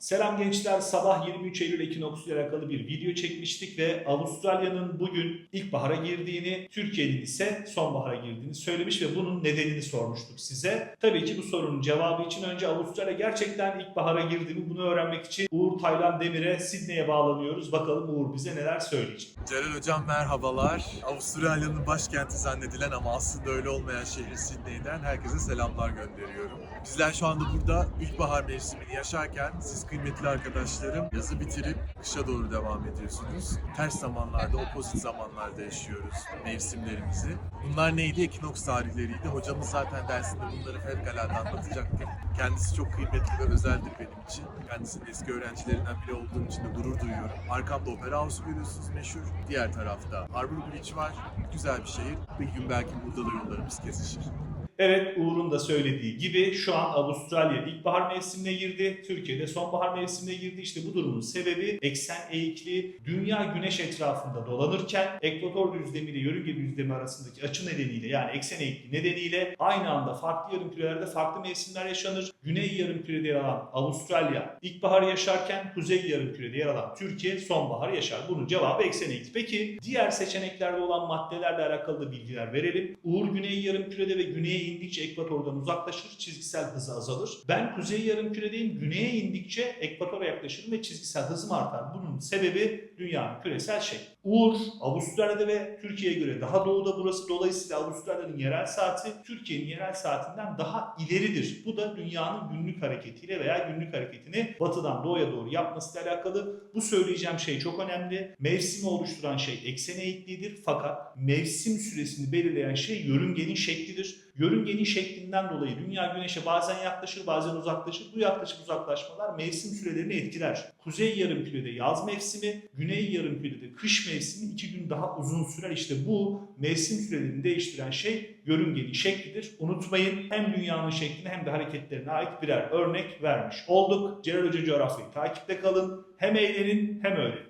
Selam gençler. Sabah 23 Eylül ekinoksuyla alakalı bir video çekmiştik ve Avustralya'nın bugün ilkbahara girdiğini, Türkiye'nin ise sonbahara girdiğini söylemiş ve bunun nedenini sormuştuk size. Tabii ki bu sorunun cevabı için önce Avustralya gerçekten ilkbahara girdi mi bunu öğrenmek için Uğur Taylan Demir'e Sydney'e bağlanıyoruz. Bakalım Uğur bize neler söyleyecek. Celal Hocam merhabalar. Avustralya'nın başkenti zannedilen ama aslında öyle olmayan şehir Sydney'den herkese selamlar gönderiyorum. Bizler şu anda burada ilkbahar mevsimini yaşarken siz kıymetli arkadaşlarım yazı bitirip kışa doğru devam ediyorsunuz. Ters zamanlarda, opozit zamanlarda yaşıyoruz mevsimlerimizi. Bunlar neydi? Ekinoks tarihleriydi. Hocamız zaten dersinde bunları fevkalade anlatacaktır. Kendisi çok kıymetli ve özeldir benim için. Kendisinin eski öğrencilerinden biri olduğum için de gurur duyuyorum. Arkamda Opera House görüyorsunuz meşhur. Diğer tarafta Harbour Bridge var. Güzel bir şehir. Bir gün belki burada da yollarımız kesişir. Evet Uğur'un da söylediği gibi şu an Avustralya ilkbahar mevsimine girdi. Türkiye'de sonbahar mevsimine girdi. İşte bu durumun sebebi eksen eğikli dünya güneş etrafında dolanırken ekvator düzlemi ile yörünge düzlemi arasındaki açı nedeniyle yani eksen eğikli nedeniyle aynı anda farklı yarımkürelerde farklı mevsimler yaşanır. Güney yarımkürede yer alan Avustralya ilkbahar yaşarken kuzey yarımkürede yer alan Türkiye sonbahar yaşar. Bunun cevabı eksen eğikli. Peki diğer seçeneklerde olan maddelerle alakalı da bilgiler verelim. Uğur güney yarımkürede ve güneye indikçe ekvatordan uzaklaşır, çizgisel hızı azalır. Ben kuzey yarımküredeyim, güneye indikçe ekvatora yaklaşırım ve çizgisel hızım artar. Bunun sebebi dünyanın küresel şekli. Uğur, Avustralya'da ve Türkiye'ye göre daha doğuda burası. Dolayısıyla Avustralya'nın yerel saati Türkiye'nin yerel saatinden daha ileridir. Bu da dünyanın günlük hareketiyle veya günlük hareketini batıdan doğuya doğru yapmasıyla alakalı. Bu söyleyeceğim şey çok önemli. Mevsimi oluşturan şey eksen eğikliğidir fakat mevsim süresini belirleyen şey yörüngenin şeklidir. Yörüngenin şeklinden dolayı dünya güneşe bazen yaklaşır bazen uzaklaşır. Bu yaklaşıp uzaklaşmalar mevsim sürelerini etkiler. Kuzey yarımkürede yaz mevsimi, güney yarımkürede kış mevsimi iki gün daha uzun sürer. İşte bu mevsim sürelerini değiştiren şey yörüngenin şeklidir. Unutmayın hem dünyanın şekline hem de hareketlerine ait birer örnek vermiş olduk. Celal coğrafyayı takipte kalın. Hem eğlenin hem öğrenin.